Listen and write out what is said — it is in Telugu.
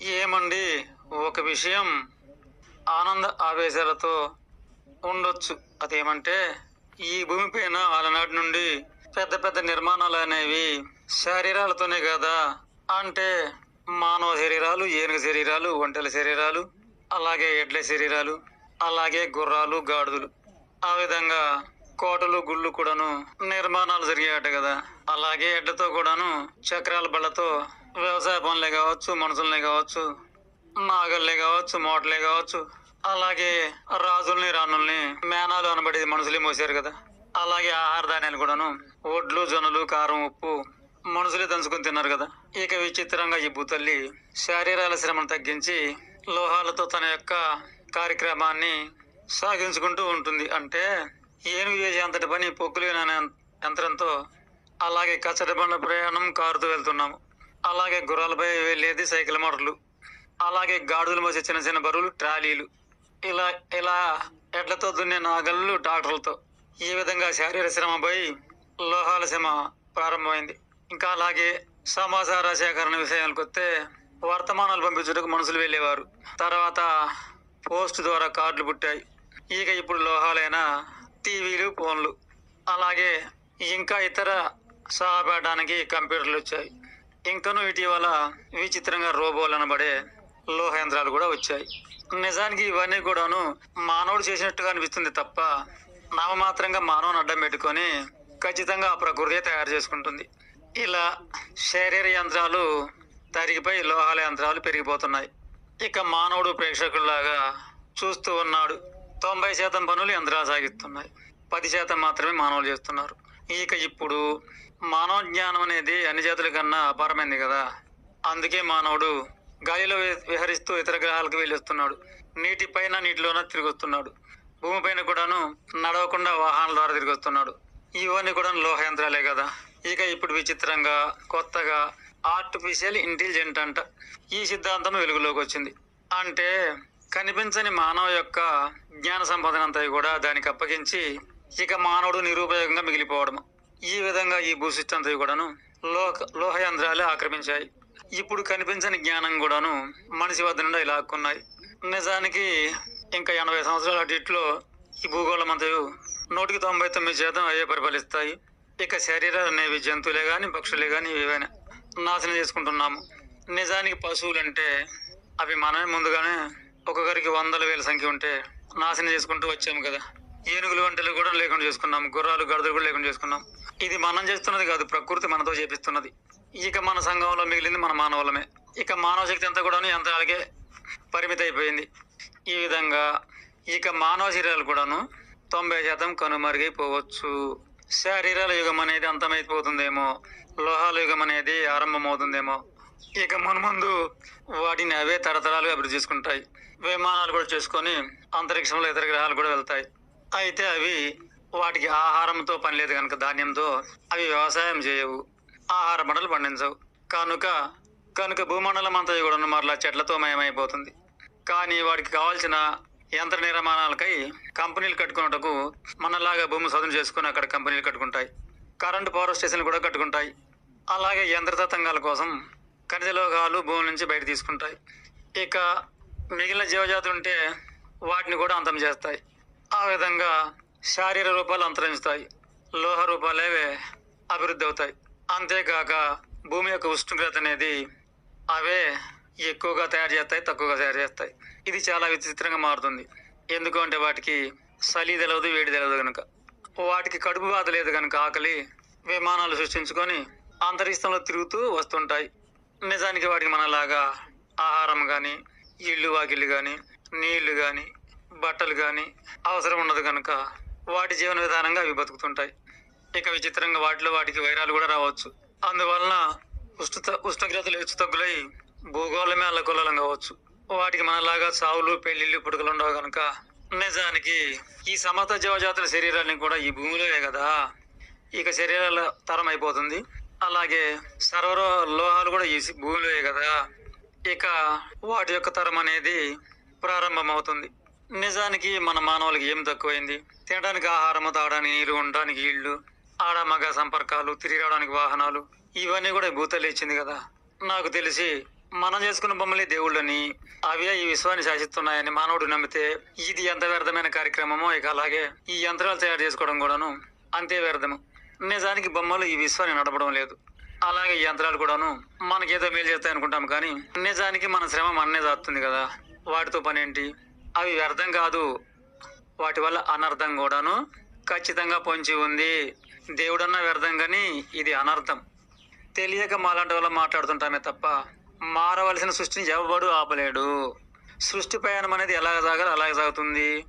ఏమండి? ఒక విషయం ఆనంద ఆవేశాలతో ఉండొచ్చు. అదేమంటే ఈ భూమిపైన ఆలనాటి నుండి పెద్ద పెద్ద నిర్మాణాలు అనేవి శరీరాలతోనే కదా? అంటే మానవ శరీరాలు ఏనుగు శరీరాలు ఒంటెల శరీరాలు అలాగే ఎడ్ల శరీరాలు అలాగే గుర్రాలు గాడిదలు. ఆ విధంగా కోటలు గుళ్ళు కూడాను నిర్మాణాలు జరిగాయట కదా? అలాగే ఎడ్లతో కూడాను చక్రాల బళ్ళతో వ్యవసాయ పనులే కావచ్చు మనుషులనే కావచ్చు నాగల్లే కావచ్చు మోటలే కావచ్చు. అలాగే రాజుల్ని రాణుల్ని మేనాలు అనబడి మనుషులే మోసారు కదా. అలాగే ఆహార ధాన్యాలు కూడాను. ఒడ్లు జొన్నలు కారం ఉప్పు మనుషులే దంచుకొని తిన్నారు కదా. ఇక విచిత్రంగా ఈ భూతల్లి శారీరాల శ్రమను తగ్గించి లోహాలతో తన యొక్క కార్యక్రమాన్ని సాగించుకుంటూ ఉంటుంది. అంటే ఏనుగు చేసే అంతటి పని పొక్కులేని అనే యంత్రంతో అలాగే కచ్చటి బండ ప్రయాణం కారుతూ వెళ్తున్నాము. అలాగే గుర్రాలపై వెళ్ళేది సైకిల్ మోటార్లు అలాగే గాడుదల మోసే చిన్న చిన్న బరువులు ట్రాలీలు. ఇలా ఇలా ఎడ్లతో దున్నే నాగళ్ళు ట్రాక్టర్లతో ఈ విధంగా శారీరక శ్రమపై లోహాల శ్రమ ప్రారంభమైంది. ఇంకా అలాగే సమాచార సేకరణ విషయానికి వస్తే వర్తమానాలు పంపించుటకు మనుషులు వెళ్ళేవారు. తర్వాత పోస్ట్ ద్వారా కార్డులు పుట్టాయి. ఇక ఇప్పుడు లోహాలైన టీవీలు ఫోన్లు. అలాగే ఇంకా ఇతర సహాయపడడానికి కంప్యూటర్లు వచ్చాయి. ఇంకను ఇటీవల విచిత్రంగా రోబోలు అనబడే లోహ యంత్రాలు కూడా వచ్చాయి. నిజానికి ఇవన్నీ కూడాను మానవుడు చేసినట్టుగా అనిపిస్తుంది తప్ప నామమాత్రంగా మానవుని అడ్డం పెట్టుకొని ఖచ్చితంగా ఆ ప్రకృతి తయారు చేసుకుంటుంది. ఇలా శరీర యంత్రాలు తరిగిపోయి లోహాల యంత్రాలు పెరిగిపోతున్నాయి. ఇక మానవుడు ప్రేక్షకుల్లాగా చూస్తూ ఉన్నాడు. తొంభై శాతం పనులు యంత్రాలు సాగిస్తున్నాయి. పది శాతం మాత్రమే మానవులు చేస్తున్నారు. ఇక ఇప్పుడు మానవ జ్ఞానం అనేది అన్ని జాతుల కన్నా అపారమైంది కదా. అందుకే మానవుడు గాలిలో విహరిస్తూ ఇతర గ్రహాలకు వెళ్ళొస్తున్నాడు. నీటి పైన నీటిలోన తిరిగి వస్తున్నాడు భూమిపైన కూడాను నడవకుండా వాహనాల ద్వారా తిరిగి వస్తున్నాడు ఇవన్నీ కూడా లోహ యంత్రాలే కదా. ఇక ఇప్పుడు విచిత్రంగా కొత్తగా ఆర్టిఫిషియల్ ఇంటెలిజెంట్ అంట. ఈ సిద్ధాంతం వెలుగులోకి వచ్చింది. అంటే కనిపించని మానవ యొక్క జ్ఞాన సంపాదన అంతా కూడా దానికి అప్పగించి ఇక మానవుడు నిరుపయోగంగా మిగిలిపోవడం ఈ విధంగా ఈ భూసిస్ట్ కూడాను లోక లోహ యంత్రాలే ఆక్రమించాయి. ఇప్పుడు కనిపించని జ్ఞానం కూడాను మనిషి వద్ద నుండి లాక్కున్నాయి. నిజానికి ఇంకా ఎనభై సంవత్సరాల అటిట్లో ఈ భూగోళం అంతయు నూటికి తొంభై తొమ్మిది శాతం అయ్యే పరిపాలిస్తాయి. ఇక శరీరాలు అనేవి జంతువులే కానీ పక్షులే కానీ ఏవైనా నాశనం చేసుకుంటున్నాము. నిజానికి పశువులు అంటే అవి మనమే ముందుగానే ఒక్కొక్కరికి వందల వేల సంఖ్య ఉంటే నాశనం చేసుకుంటూ వచ్చాము కదా. ఏనుగులు వంటలు కూడా లేకుండా చేసుకున్నాం గుర్రాలు గడదలు కూడా లేకుండా చేసుకున్నాం. ఇది మనం చేస్తున్నది కాదు ప్రకృతి మనతో చేపిస్తున్నది. ఇక మన సంఘంలో మిగిలింది మన మానవులమే. ఇక మానవ శక్తి అంతా కూడాను యంత్రాలకే పరిమితి అయిపోయింది. ఈ విధంగా ఇక మానవ శరీరాలు కూడాను తొంభై శాతం కనుమరుగైపోవచ్చు. శరీరాల యుగం అనేది అంతమైపోతుందేమో లోహాల యుగం అనేది ఆరంభమవుతుందేమో. ఇక మున్ముందు వాటిని అవే తరతరాలుగా అభివృద్ధి చేసుకుంటాయి. విమానాలు కూడా చేసుకొని అంతరిక్షంలో ఇతర గ్రహాలు కూడా వెళ్తాయి. అయితే అవి వాటికి ఆహారంతో పని లేదు కనుక ధాన్యంతో అవి వ్యవసాయం చేయవు. ఆహార పంటలు పండించవు. కనుక కనుక భూమండలం అంతా కూడా మరలా చెట్లతో మయమైపోతుంది. కానీ వాటికి కావాల్సిన యంత్ర నిర్మాణాలకై కంపెనీలు కట్టుకున్నటకు మనలాగా భూమి సదును చేసుకుని అక్కడ కంపెనీలు కట్టుకుంటాయి. కరెంటు పవర్ స్టేషన్లు కూడా కట్టుకుంటాయి. అలాగే యంత్ర తతంగాల కోసం ఖనిజ లోహాలు భూమి నుంచి బయట తీసుకుంటాయి. ఇక మిగిలిన జీవజాతులు ఉంటే వాటిని కూడా అంతం చేస్తాయి. ఆ విధంగా శారీర రూపాలు అంతరించుతాయి. లోహ రూపాలేవే అభివృద్ధి అవుతాయి. అంతేకాక భూమి యొక్క ఉష్ణోగ్రత అనేది అవే ఎక్కువగా తయారు చేస్తాయి తక్కువగా తయారు చేస్తాయి. ఇది చాలా విచిత్రంగా మారుతుంది. ఎందుకంటే వాటికి చలి తెలవదు వేడి తెలవదు కనుక వాటికి కడుపు బాధ లేదు కనుక ఆకలి విమానాలు సృష్టించుకొని అంతరిక్షంలో తిరుగుతూ వస్తుంటాయి. నిజానికి వాటికి మనలాగా ఆహారం కానీ ఇల్లు వాకిళ్ళు కానీ నీళ్ళు కానీ బట్టలు కానీ అవసరం ఉండదు కనుక వాటి జీవన విధానంగా అవి బతుకుతుంటాయి. ఇక విచిత్రంగా వాటిలో వాటికి వైరాలు కూడా రావచ్చు. అందువలన ఉష్ణత ఉష్ణోగ్రతలు హెచ్చు తగ్గులై భూగోళమే అల్లకొల్లం కావచ్చు. వాటికి మనలాగా సావులు పెళ్ళిళ్ళు పుట్టుకలు ఉండవు కనుక నిజానికి ఈ సమత జీవజాతుల శరీరాన్ని కూడా ఈ భూమిలోనే కదా. ఇక శరీరాల తరం అయిపోతుంది. అలాగే సర్వర లోహాలు కూడా ఈ భూమిలోయే కదా. ఇక వాటి యొక్క తరం అనేది ప్రారంభమవుతుంది. నిజానికి మన మానవులకి ఏం తక్కువైంది? తినడానికి ఆహారము తాగడానికి నీరు ఉండడానికి ఇళ్ళు ఆడ మగ సంపర్కాలు తిరిగి రావడానికి వాహనాలు ఇవన్నీ కూడా భూతలు ఇచ్చింది కదా. నాకు తెలిసి మనం చేసుకున్న బొమ్మలే దేవుళ్ళని అవే ఈ విశ్వాన్ని శాసిస్తున్నాయని మానవుడు నమ్మితే ఇది ఎంత వ్యర్థమైన కార్యక్రమమో ఇక అలాగే ఈ యంత్రాలు తయారు చేసుకోవడం కూడాను అంతే వ్యర్థము. నిజానికి బొమ్మలు ఈ విశ్వాన్ని నడపడం లేదు. అలాగే ఈ యంత్రాలు కూడాను మనకేదో మేలు చేస్తాయి అనుకుంటాం కానీ నిజానికి మన శ్రమ మననే దాస్తుంది కదా. వాటితో పని ఏంటి అవి వ్యర్థం కాదు. వాటి వల్ల అనర్థం కూడాను ఖచ్చితంగా పొంచి ఉంది. దేవుడన్నా వ్యర్థం కానీ ఇది అనర్థం. తెలియక మాలాంటి వల్ల మాట్లాడుతుంటామే తప్ప మారవలసిన సృష్టిని ఎవడు ఆపలేడు. సృష్టి ప్రయాణం అనేది ఎలా సాగాలి అలాగే సాగుతుంది.